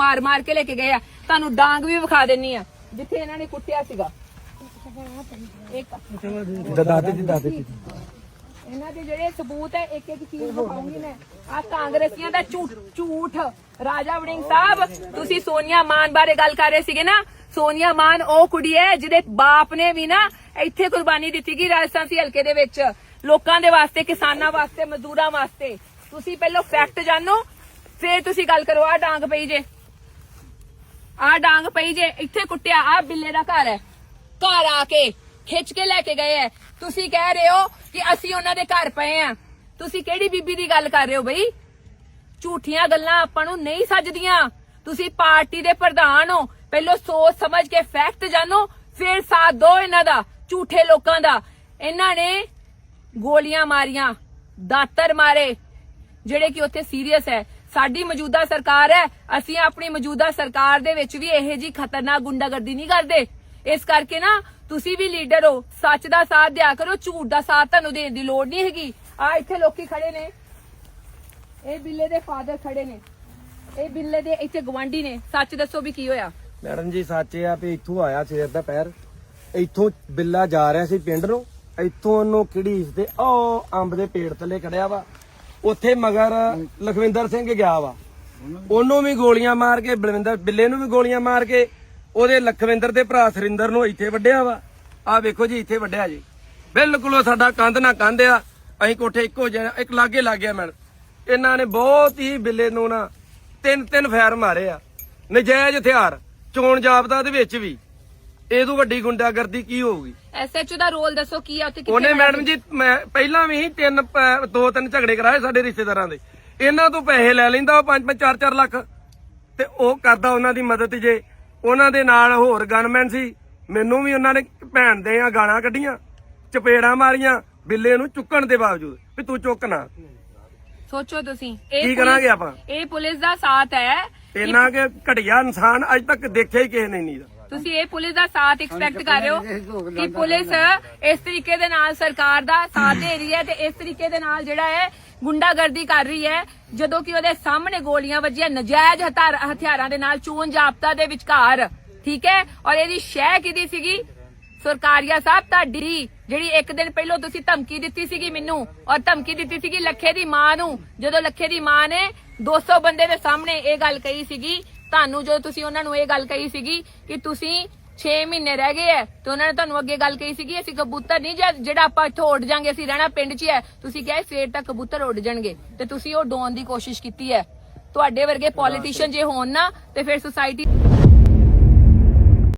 ਮਾਰ-ਮਾਰ ਕੇ ਲੈ ਕੇ ਗਏ ਆ। ਤੁਹਾਨੂੰ ਡਾਂਗ ਵੀ ਵਿਖਾ ਦੇਣੀ ਆ। ਜਿੱਥੇ ਇਹਨਾਂ ਨੇ ਕੁੱਟਿਆ ਸੀਗਾ। ਇੱਕ ਦਾਦੇ ਜੀ ਦਾਦੇ ਜੀ। ਇਹਨਾਂ ਦੇ ਜਿਹੜੇ ਸਬੂਤ ਹੈ ਇੱਕ ਇੱਕ ਚੀਜ਼ ਵਿਖਾਉਂਗੀ ਮੈਂ। ਆ ਕਾਂਗਰਸੀਆਂ ਦਾ ਝੂਠ ਝੂਠ। ਰਾਜਾ ਵੜਿੰਗ ਸਾਹਿਬ ਤੁਸੀਂ ਸੋਨੀਆ ਮਾਨ ਬਾਰੇ ਗੱਲ ਕਰ ਰਹੇ ਸੀਗੇ ਨਾ? ਸੋਨੀਆ ਮਾਨ ਉਹ ਕੁੜੀ ਹੈ ਜਿਹਦੇ ਬਾਪ ਨੇ ਵੀ ਨਾ ਇੱਥੇ ਕੁਰਬਾਨੀ ਦਿੱਤੀ ਗਈ ਰਾਜਸਥਾਨ ਸੀ ਹਲਕੇ ਦੇ ਵਿੱਚ। ਲੋਕਾਂ ਦੇ ਵਾਸਤੇ ਕਿਸਾਨਾਂ ਵਾਸਤੇ ਮਜ਼ਦੂਰਾਂ ਵਾਸਤੇ। ਤੁਸੀਂ ਪਹਿਲਾਂ ਫੈਕਟ ਜਾਣੋ ਫੇਰ ਤੁਸੀਂ ਗੱਲ ਕਰੋ ਆ ਡਾਂਗ ਪਈ ਜੇ। ਆ ਡਾਂਗ ਪਈ ਜੇ, ਇੱਥੇ ਕੁੱਟਿਆ, ਆ ਬਿੱਲੇ ਦਾ ਘਰ ਹੈ। ਘਰ ਆ ਕੇ ਖਿੱਚ ਕੇ ਲੈ ਕੇ ਗਏ ਐ ਤੁਸੀਂ ਕਹਿ ਰਹੇ ਹੋ ਕਿ ਅਸੀਂ ਉਹਨਾਂ ਦੇ ਘਰ ਪਏ ਆ ਤੁਸੀਂ ਕਿਹੜੀ ਬੀਬੀ ਦੀ ਗੱਲ ਕਰ ਰਹੇ ਹੋ ਬਈ? ਝੂਠੀਆਂ ਗੱਲਾਂ ਆਪਾਂ ਨੂੰ ਨਹੀਂ ਸੱਜਦੀਆਂ। ਤੁਸੀਂ ਪਾਰਟੀ ਦੇ ਪ੍ਰਧਾਨ ਹੋ। ਪਹਿਲਾਂ ਸੋਚ ਸਮਝ ਕੇ ਫੈਕਟ ਜਾਣੋ, ਫਿਰ ਸਾਥ ਦੋ ਇਹਨਾਂ ਦਾ, ਝੂਠੇ ਲੋਕਾਂ ਦਾ। ਇਹਨਾਂ ਨੇ ਗੋਲੀਆਂ ਮਾਰੀਆਂ, ਦਾਤਰ ਮਾਰੇ, ਜਿਹੜੇ ਕਿ ਉੱਥੇ ਸੀਰੀਅਸ ਹੈ। ਸਾਡੀ ਮੌਜੂਦਾ ਸਰਕਾਰ ਹੈ, ਅਸੀਂ ਆਪਣੀ ਮੌਜੂਦਾ ਸਰਕਾਰ ਦੇ ਵਿੱਚ ਵੀ ਇਹੋ ਜੀ ਖਤਰਨਾਕ ਗੁੰਡਾਗਰਦੀ ਨਹੀਂ ਕਰਦੇ। ਇਸ ਕਰਕੇ ਨਾ, ਤੁਸੀਂ ਵੀ ਲੀਡਰ ਹੋ, ਸੱਚ ਦਾ ਸਾਥ ਦਿਆ ਕਰੋ, ਝੂਠ ਦਾ ਸਾਥ ਤੁਹਾਨੂੰ ਦੇਣ ਦੀ ਲੋੜ ਨਹੀਂ ਹੈਗੀ। ਆ ਇੱਥੇ ਲੋਕੀ ਖੜੇ ਨੇ। ਇਹ ਬਿੱਲੇ ਦੇ ਫਾਦਰ ਖੜੇ ਨੇ। ਇਹ ਬਿੱਲੇ ਦੇ ਇੱਥੇ ਗਵਾਂਢੀ ਨੇ। ਸੱਚ ਦੱਸੋ ਵੀ ਕੀ ਹੋਇਆ? ਮੈਡਮ ਜੀ, ਸੱਚ ਇਹ ਆ ਵੀ ਇੱਥੋਂ ਆਇਆ ਸਵੇਰ ਦਾ ਪੈਰ। ਇੱਥੋਂ ਬਿੱਲਾ ਜਾ ਰਿਹਾ ਸੀ ਪਿੰਡ ਨੂੰ। ਇੱਥੋਂ ਉਹਨੂੰ ਕਿਹੜੀ ਤੇ ਉਹ ਅੰਬ ਦੇ ਪੇੜ ਥੱਲੇ ਖੜਿਆ ਵਾ। ਉੱਥੇ ਮਗਰ ਲਖਵਿੰਦਰ ਸਿੰਘ ਗਿਆ ਵਾ। ਉਹਨੂੰ ਵੀ ਗੋਲੀਆਂ ਮਾਰ ਕੇ, ਬਲਵਿੰਦਰ, ਬਿੱਲੇ ਨੂੰ ਵੀ ਗੋਲੀਆਂ ਮਾਰ ਕੇ, ਉਹਦੇ ਲਖਵਿੰਦਰ ਦੇ ਭਰਾ ਸਰਿੰਦਰ ਨੂੰ ਇੱਥੇ ਵੱਢਿਆ ਵਾ। ਆਹ ਵੇਖੋ ਜੀ, ਇੱਥੇ ਵੱਢਿਆ ਜੀ। ਬਿਲਕੁਲ ਉਹ ਸਾਡਾ ਕੰਧ ਨਾ ਕੰਧ ਆ। ਅਸੀਂ ਕੋਠੇ ਇੱਕੋ ਜਿਹਾ ਇੱਕ ਲਾਗੇ ਲੱਗ ਗਿਆ ਮੈਡਮ। ਇਹਨਾਂ ਨੇ ਬਹੁਤ ਹੀ ਬਿੱਲੇ ਨੂੰ ਨਾ ਤਿੰਨ ਤਿੰਨ ਫੈਰ ਮਾਰੇ ਆ। ਨਜਾਇਜ਼ ਹਥਿਆਰ ਚੋਣ ਜਾਬਤਾ ਦੇ ਵਿੱਚ ਵੀ। ਇਹ ਤੋਂ ਵੱਡੀ ਗੁੰਡਾਗਰਦੀ ਕੀ ਹੋਊਗੀ? ਐਸਐਚਓ ਦਾ ਰੋਲ ਦੱਸੋ ਕੀ ਆ ਉੱਥੇ ਕਿੱਥੇ ਉਹਨੇ? ਮੈਡਮ ਜੀ ਮੈਂ ਪਹਿਲਾਂ ਵੀ ਤਿੰਨ ਪ- ਦੋ ਤਿੰਨ ਝਗੜੇ ਕਰਾਏ ਸਾਡੇ ਰਿਸ਼ਤੇਦਾਰਾਂ ਦੇ। ਇਹਨਾਂ ਤੋਂ ਪੈਸੇ ਲੈ ਲੈਂਦਾ ਉਹ 5 5 4 4 ਲੱਖ। ਤੇ ਉਹ ਕਰਦਾ ਉਹਨਾਂ ਦੀ ਮਦਦ ਜੇ। ਉਹਨਾਂ ਦੇ ਨਾਲ ਹੋਰ ਗਨਮੈਨ ਸੀ। ਮੈਨੂੰ ਵੀ ਉਹਨਾਂ ਨੇ ਭੈਣ ਦੇ ਆ ਗਾਲਾਂ ਕੱਢੀਆਂ ਚਪੇੜਾਂ ਮਾਰੀਆਂ ਬਿੱਲੇ ਨੂੰ ਚੁੱਕਣ ਦੇ ਬਾਵਜੂਦ ਵੀ ਤੂੰ ਚੁੱਕ ਨਾ। ਸੋਚੋ ਤੁਸੀਂ ਕੀ ਪੁਲਿਸ- ਕਰਾਂਗੇ ਆਪਾਂ? ਇਹ ਪੁਲਿਸ ਦਾ ਸਾਥ ਹੈ। ਇੰਨਾ ਕਿ ਘਟੀਆ ਇਨਸਾਨ ਅੱਜ ਤੱਕ ਦੇਖਿਆ ਹੀ ਕਿਸੇ ਨੇ ਨਹੀਂ ਦਾ ਤੁਸੀਂ ਇਹ ਪੁਲਿਸ ਦਾ ਸਾਥ ਐਕਸਪੈਕਟ ਕਰ ਰਹੇ ਹੋ ਕਿ ਪੁਲਿਸ ਇਸ ਤਰੀਕੇ ਦੇ ਨਾਲ ਸਰਕਾਰ ਦਾ ਸਾਥ ਦੇ ਰਹੀ ਹੈ ਤੇ ਇਸ ਤਰੀਕੇ ਦੇ ਨਾਲ ਜਿਹੜਾ ਹੈ ਗੁੰਡਾਗਰਦੀ ਕਰ ਰਹੀ ਹੈ। ਜਦੋਂ ਕਿ ਉਹਦੇ ਸਾਹਮਣੇ ਗੋਲੀਆਂ ਵੱਜੀਆਂ ਨਜਾਇਜ਼ ਹਥਿਆਰ- ਦੇ ਨਾਲ ਚੋਣ ਜਾਬਤਾ ਦੇ ਵਿਚਕਾਰ। ਠੀਕ ਹੈ? ਔਰ ਇਹਦੀ ਸ਼ਹਿ ਕਿਹਦੀ ਸੀਗੀ? ਸਰਕਾਰੀਆ ਸਾਹਿਬ ਤੁਹਾਡੀ ਜਿਹੜੀ ਇੱਕ ਦਿਨ ਪਹਿਲਾਂ ਤੁਸੀਂ ਧਮਕੀ ਦਿੱਤੀ ਸੀਗੀ ਮੈਨੂੰ ਔਰ ਧਮਕੀ ਦਿੱਤੀ ਸੀਗੀ ਲੱਖੇ ਦੀ ਮਾਂ ਨੂੰ। ਜਦੋਂ ਲੱਖੇ ਦੀ ਮਾਂ ਨੇ 200 ਬੰਦੇ ਦੇ ਸਾਹਮਣੇ ਇਹ ਗੱਲ ਕਹੀ ਸੀਗੀ ਤੁਹਾਨੂੰ ਜਦੋਂ ਤੁਸੀਂ ਉਹਨਾਂ ਨੂੰ ਇਹ ਗੱਲ ਕਹੀ ਸੀਗੀ ਕਿ ਤੁਸੀਂ 6 ਮਹੀਨੇ ਰਹਿ ਗਏ ਐ ਤੇ ਉਹਨਾਂ ਨੇ ਤੁਹਾਨੂੰ ਅੱਗੇ ਗੱਲ ਕਹੀ ਸੀਗੀ ਅਸੀਂ ਕਬੂਤਰ ਨਹੀਂ ਜਾਂ- ਜਿਹੜਾ ਆਪਾਂ ਇੱਥੋਂ ਉੱਡ ਜਾਾਂਗੇ ਅਸੀਂ ਰਹਿਣਾ ਪਿੰਡ 'ਚ ਹੈ ਤੁਸੀਂ ਕਿਹਾ ਸਵੇਰ ਤੱਕ ਕਬੂਤਰ ਉੱਡ ਜਾਣਗੇ ਤੇ ਤੁਸੀਂ ਉਹ ਡੋਨ ਦੀ ਕੋਸ਼ਿਸ਼ ਕੀਤੀ ਹੈ ਤੁਹਾਡੇ ਵਰਗੇ ਪੋਲੀਟੀਸ਼ੀਅਨ ਜੇ ਹੋਣ ਨਾ ਤੇ ਫਿਰ ਸੁਸਾਇਟੀ